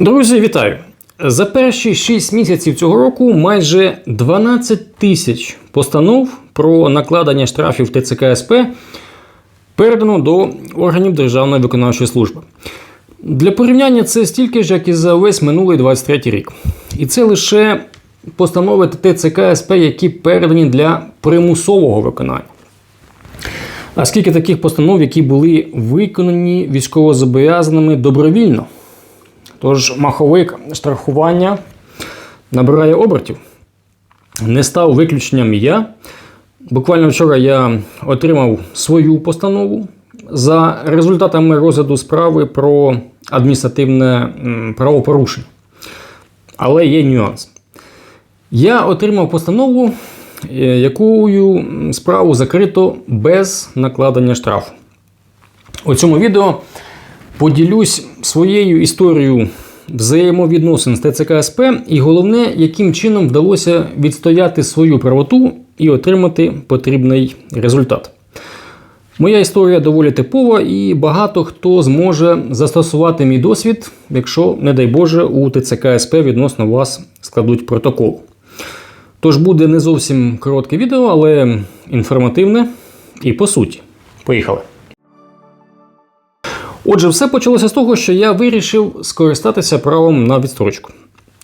Друзі, вітаю! За перші 6 місяців цього року майже 12 тисяч постанов про накладення штрафів ТЦК СП передано до органів Державної виконавчої служби. Для порівняння це стільки ж, як і за весь минулий 23 рік. І це лише постанови ТЦК СП, які передані для примусового виконання. А скільки таких постанов, які були виконані військовозобов'язаними добровільно? Тож маховик страхування набирає обертів. Не став виключенням я. Буквально вчора я отримав свою постанову за результатами розгляду справи про адміністративне правопорушення. Але є нюанс. Я отримав постанову, е, якою справу закрито без накладення штрафу. У цьому відео поділюсь своєю історією взаємовідносин з ТЦК СП і головне, яким чином вдалося відстояти свою правоту і отримати потрібний результат. Моя історія доволі типова, і багато хто зможе застосувати мій досвід, якщо, не дай Боже, у ТЦК СП відносно вас складуть протокол. Тож буде не зовсім коротке відео, але інформативне і по суті. Поїхали. Отже, все почалося з того, що я вирішив скористатися правом на відстрочку.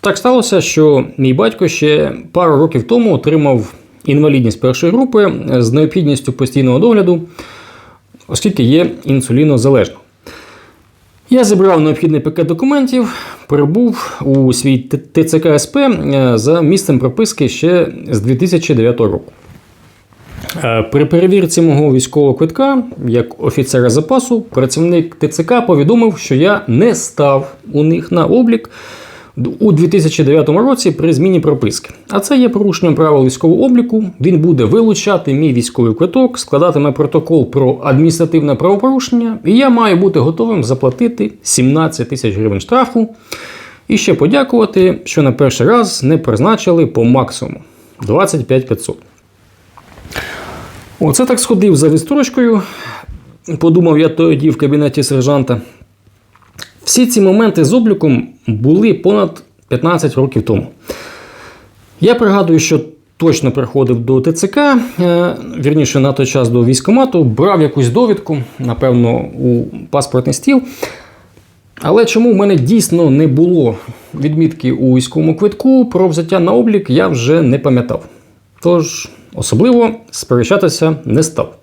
Так сталося, що мій батько ще пару років тому отримав інвалідність першої групи з необхідністю постійного догляду, оскільки є інсулінозалежним. Я зібрав необхідний пакет документів, прибув у свій ТЦК СП е, за місцем прописки ще з 2009 року. Е, При перевірці мого військового квитка, як офіцера запасу, працівник ТЦК повідомив, що я не став у них на облік у 2009 році при зміні прописки. А це є порушенням правил військового обліку. Він буде вилучати мій військовий квиток, складатиме протокол про адміністративне правопорушення, і я маю бути готовим заплатити 17 тисяч гривень штрафу. І ще подякувати, що на перший раз не призначили по максимуму 25 500. Оце так сходив за відстрочкою. Подумав я тоді в кабінеті сержанта. Всі ці моменти з обліком були понад 15 років тому. Я пригадую, що точно приходив до ТЦК, е, вірніше на той час до військкомату, брав якусь довідку, напевно, у паспортний стіл. Але чому в мене дійсно не було відмітки у військовому квитку про взяття на облік, я вже не пам'ятав. Тож особливо сперечатися не став.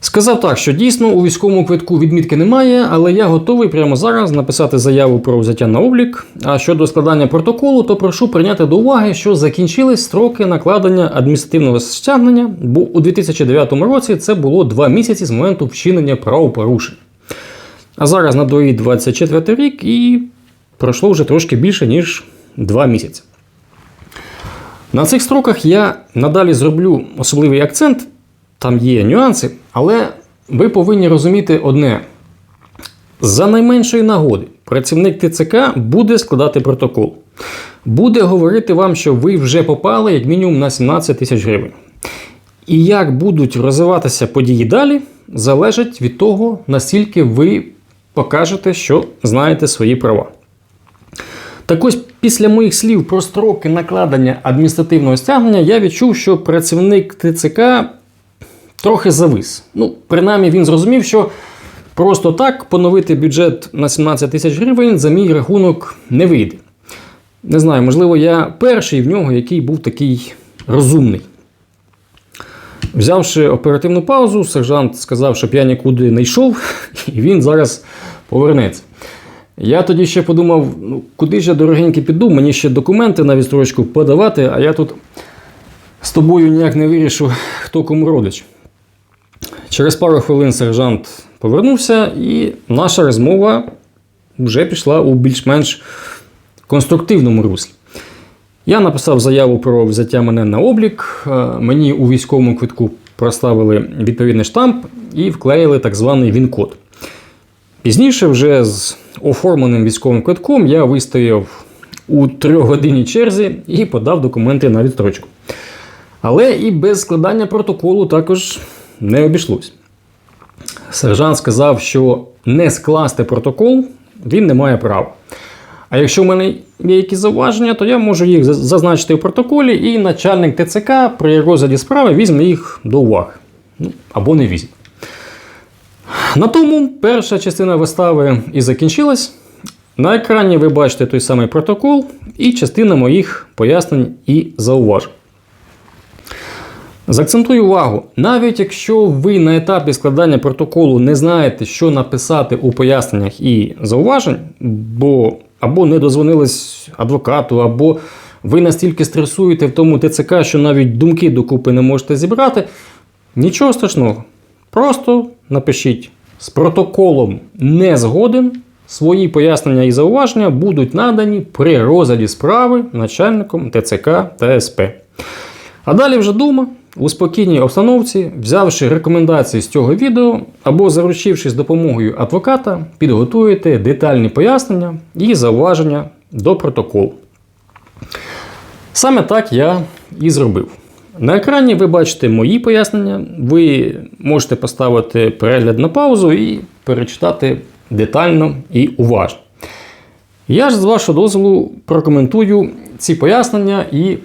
Сказав так, що дійсно у військовому квитку відмітки немає, але я готовий прямо зараз написати заяву про взяття на облік. А щодо складання протоколу, то прошу прийняти до уваги, що закінчились строки накладення адміністративного стягнення, бо у 2009 році це було два місяці з моменту вчинення правопорушень. А зараз на дворі 24 рік і пройшло вже трошки більше, ніж два місяці. На цих строках я надалі зроблю особливий акцент, там є нюанси, але ви повинні розуміти одне: за найменшої нагоди працівник ТЦК буде складати протокол, буде говорити вам, що ви вже попали як мінімум на 17 тисяч гривень. І як будуть розвиватися події далі, залежить від того, наскільки ви покажете, що знаєте свої права. Так ось після моїх слів про строки накладення адміністративного стягнення я відчув, що працівник ТЦК трохи завис. Ну, принаймні він зрозумів, що просто так поновити бюджет на 17 тисяч гривень за мій рахунок не вийде. Не знаю, можливо, я перший в нього, який був такий розумний. Взявши оперативну паузу, сержант сказав, щоб я нікуди не йшов, і він зараз повернеться. Я тоді ще подумав, ну куди ж я дорогенький піду, мені ще документи на відстрочку подавати, а я тут з тобою ніяк не вирішу, хто кому родич. Через пару хвилин сержант повернувся, і наша розмова вже пішла у більш-менш конструктивному руслі. Я написав заяву про взяття мене на облік. е, Мені у військовому квитку проставили відповідний штамп і вклеїли так званий він-код. Пізніше, вже з оформленим військовим квитком, я вистояв у трьохгодинній черзі і подав документи на відстрочку. Але і без складання протоколу також не обійшлось. Сержант сказав, що не скласти протокол він не має права. А якщо в мене є якісь зауваження, то я можу їх зазначити в протоколі, і начальник ТЦК при розгляді справи візьме їх до уваги. Ну, або не візьме. На тому перша частина вистави і закінчилась. На екрані ви бачите той самий протокол і частина моїх пояснень і зауважень. Закцентую увагу, навіть якщо ви на етапі складання протоколу не знаєте, що написати у поясненнях і зауважень, бо або не дозвонились адвокату, або ви настільки стресуєте в тому ТЦК, що навіть думки докупи не можете зібрати, нічого страшного. Просто напишіть з протоколом не згоден. Свої пояснення і зауваження будуть надані при розгляді справи начальником ТЦК та СП. А далі вже дума у спокійній обстановці, взявши рекомендації з цього відео або заручившись допомогою адвоката, підготуєте детальні пояснення і зауваження до протоколу. Саме так я і зробив. На екрані ви бачите мої пояснення, ви можете поставити перегляд на паузу і перечитати детально і уважно. Я ж з вашого дозволу прокоментую ці пояснення і,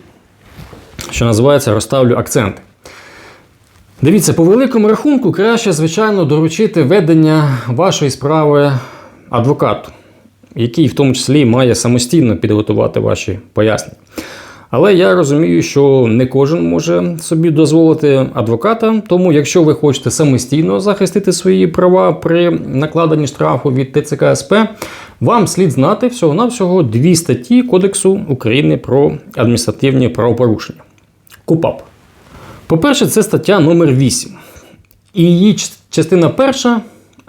що називається, розставлю акценти. Дивіться, по великому рахунку, краще, звичайно, доручити ведення вашої справи адвокату, який в тому числі має самостійно підготувати ваші пояснення. Але я розумію, що не кожен може собі дозволити адвоката. Тому, якщо ви хочете самостійно захистити свої права при накладенні штрафу від ТЦК СП, вам слід знати всього-навсього дві статті Кодексу України про адміністративні правопорушення. КУПАП. По-перше, це стаття номер 8 І її частина перша,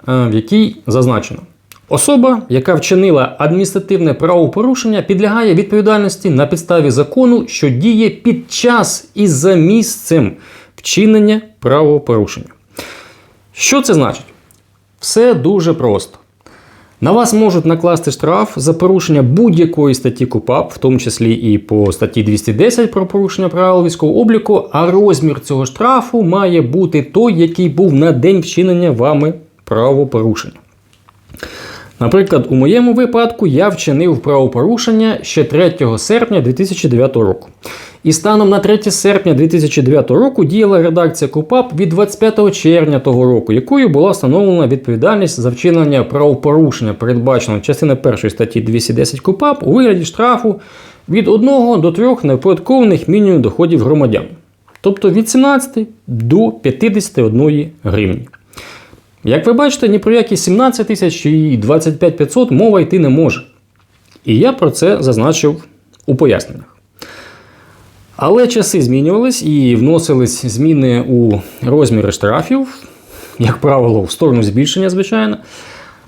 е, в якій зазначено. Особа, яка вчинила адміністративне правопорушення, підлягає відповідальності на підставі закону, що діє під час і за місцем вчинення правопорушення. Що це значить? Все дуже просто. На вас можуть накласти штраф за порушення будь-якої статті КУПАП, в тому числі і по статті 210 про порушення правил військового обліку, а розмір цього штрафу має бути той, який був на день вчинення вами правопорушення. Наприклад, у моєму випадку я вчинив правопорушення ще 3 серпня 2009 року. І станом на 3 серпня 2009 року діяла редакція КУПАП від 25 червня того року, якою була встановлена відповідальність за вчинення правопорушення, передбаченого частини 1 статті 210 КУПАП у вигляді штрафу від 1 до 3 неоподаткованих мінімумів доходів громадян. Тобто від 17 до 51 гривні. Як ви бачите, ні про які 17 тисяч і 25 500 мова йти не може. І я про це зазначив у поясненнях. Але часи змінювались і вносились зміни у розміри штрафів, як правило, в сторону збільшення, звичайно.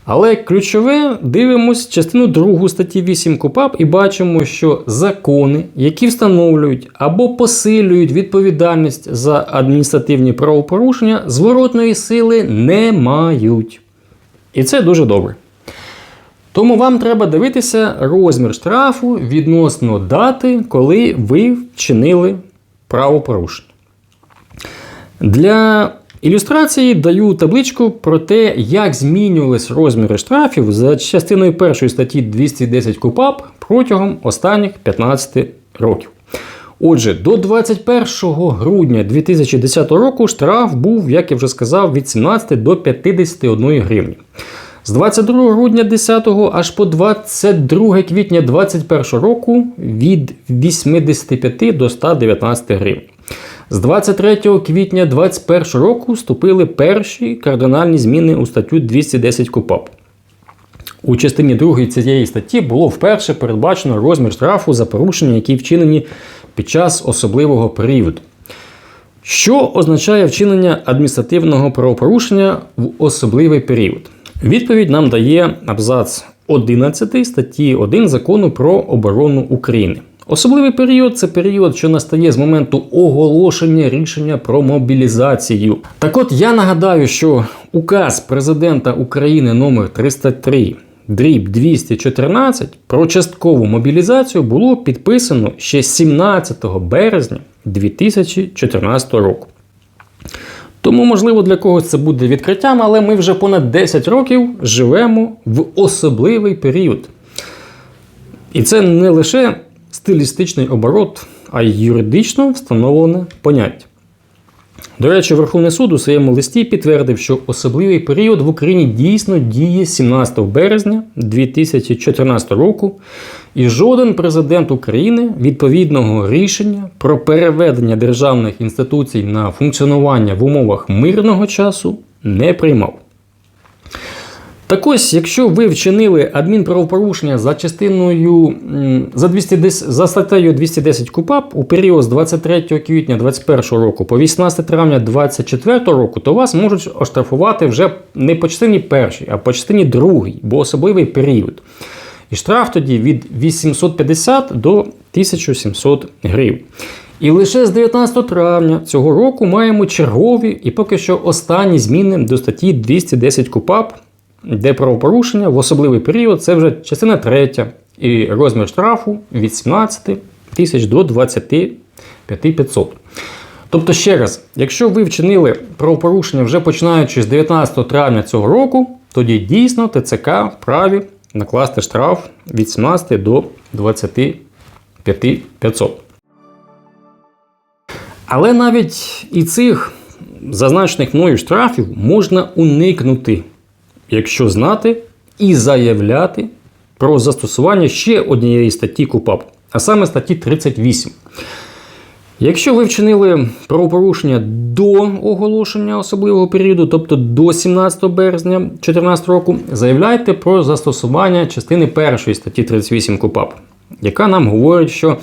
Але ключове дивимось частину 2 статті 8 КУПАП і бачимо, що закони, які встановлюють або посилюють відповідальність за адміністративні правопорушення, зворотної сили не мають. І це дуже добре. Тому вам треба дивитися розмір штрафу відносно дати, коли ви вчинили правопорушення. Для Ілюстрації даю табличку про те, як змінювались розміри штрафів за частиною першої статті 210 КУПАП протягом останніх 15 років. Отже, до 21 грудня 2010 року штраф був, як я вже сказав, від 17 до 51 гривні. З 22 грудня 10 аж по 22 квітня 2021 року від 85 до 119 гривень. З 23 квітня 2021 року вступили перші кардинальні зміни у статтю 210 КУПАП. У частині 2 цієї статті було вперше передбачено розмір штрафу за порушення, які вчинені під час особливого періоду. Що означає вчинення адміністративного правопорушення в особливий період? Відповідь нам дає абзац 11 статті 1 закону про оборону України. Особливий період це період, що настає з моменту оголошення рішення про мобілізацію. Так от я нагадаю, що указ президента України номер 303 дріб 214 про часткову мобілізацію було підписано ще 17 березня 2014 року. Тому, можливо, для когось це буде відкриттям, але ми вже понад 10 років живемо в особливий період. І це не лише стилістичний оборот, а й юридично встановлене поняття. До речі, Верховний суд у своєму листі підтвердив, що особливий період в Україні дійсно діє 17 березня 2014 року, і жоден президент України відповідного рішення про переведення державних інституцій на функціонування в умовах мирного часу не приймав. Так ось, якщо ви вчинили адмінправопорушення за частиною за, 210, за статтею 210 КУПАП у період з 23 квітня 2021 року по 18 травня 2024 року, то вас можуть оштрафувати вже не по частині першій, а по частині другій, бо особливий період. І штраф тоді від 850 до 1700 гривень. І лише з 19 травня цього року маємо чергові і поки що останні зміни до статті 210 КУПАП, де правопорушення в особливий період це вже частина третя, і розмір штрафу від 17 тисяч до 25 500. Тобто, ще раз, якщо ви вчинили правопорушення вже починаючи з 19 травня цього року, тоді дійсно ТЦК вправі накласти штраф від 17 до 25 500. Але навіть і цих зазначених мною штрафів можна уникнути, якщо знати і заявляти про застосування ще однієї статті КУПАП, а саме статті 38. Якщо ви вчинили правопорушення до оголошення особливого періоду, тобто до 17 березня 2014 року, заявляйте про застосування частини першої статті 38 КУПАП, яка нам говорить, що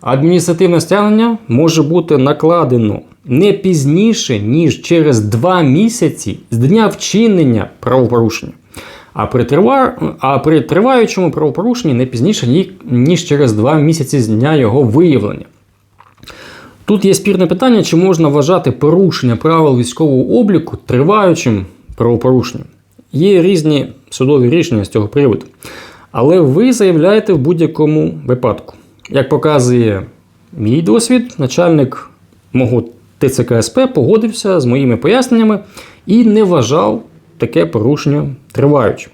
адміністративне стягнення може бути накладено не пізніше, ніж через 2 місяці з дня вчинення правопорушення. А при, трива... а при триваючому правопорушенні не пізніше, ні- ніж через 2 місяці з дня його виявлення. Тут є спірне питання, чи можна вважати порушення правил військового обліку триваючим правопорушенням. Є різні судові рішення з цього приводу. Але ви заявляєте в будь-якому випадку. Як показує мій досвід, начальник мого ТЦК СП погодився з моїми поясненнями і не вважав таке порушення триваючим.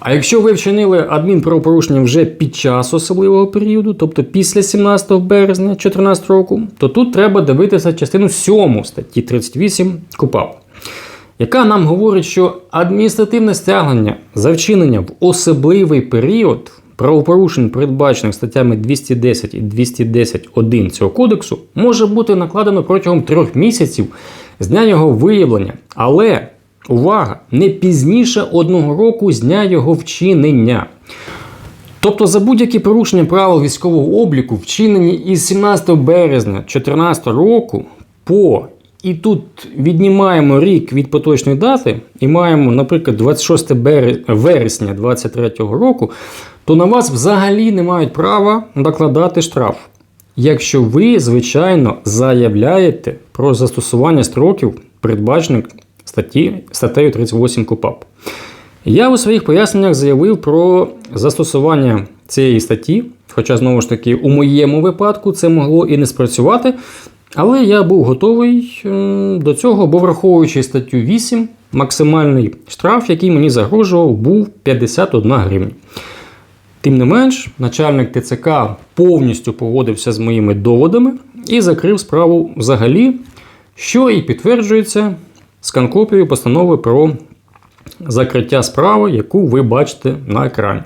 А якщо ви вчинили адмінправопорушення вже під час особливого періоду, тобто після 17 березня 2014 року, то тут треба дивитися частину 7 статті 38 КУПАП, яка нам говорить, що адміністративне стягнення за вчинення в особливий період правопорушень, передбачених статтями 210 і 210.1 цього кодексу, може бути накладено протягом трьох місяців з дня його виявлення. Але Увага! Не пізніше одного року з дня його вчинення. Тобто за будь-які порушення правил військового обліку, вчинені із 17 березня 2014 року по і тут віднімаємо рік від поточної дати і маємо, наприклад, 26 вересня 2023 року, то на вас взагалі не мають права накладати штраф. Якщо ви, звичайно, заявляєте про застосування строків, передбачених статті, статтею 38 КУПАП. Я у своїх поясненнях заявив про застосування цієї статті, хоча, знову ж таки, у моєму випадку це могло і не спрацювати. Але я був готовий до цього, бо враховуючи статтю 8, максимальний штраф, який мені загрожував, був 51 гривня. Тим не менш, начальник ТЦК повністю погодився з моїми доводами і закрив справу взагалі, що і підтверджується сканкопією постанови про закриття справи, яку ви бачите на екрані.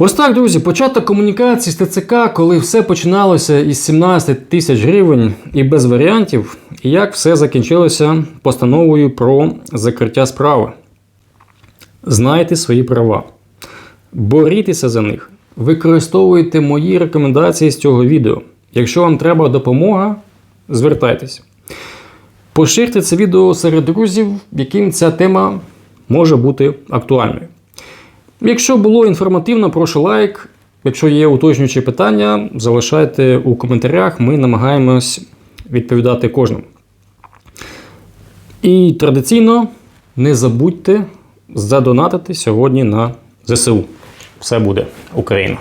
Ось так, друзі, початок комунікації з ТЦК, коли все починалося із 17 тисяч гривень і без варіантів, і як все закінчилося постановою про закриття справи. Знайте свої права, борітеся за них, використовуйте мої рекомендації з цього відео. Якщо вам треба допомога, звертайтеся. Поширте це відео серед друзів, яким ця тема може бути актуальною. Якщо було інформативно, прошу лайк. Якщо є уточнюючі питання, залишайте у коментарях, ми намагаємось відповідати кожному. І традиційно не забудьте задонатити сьогодні на ЗСУ. Все буде Україна!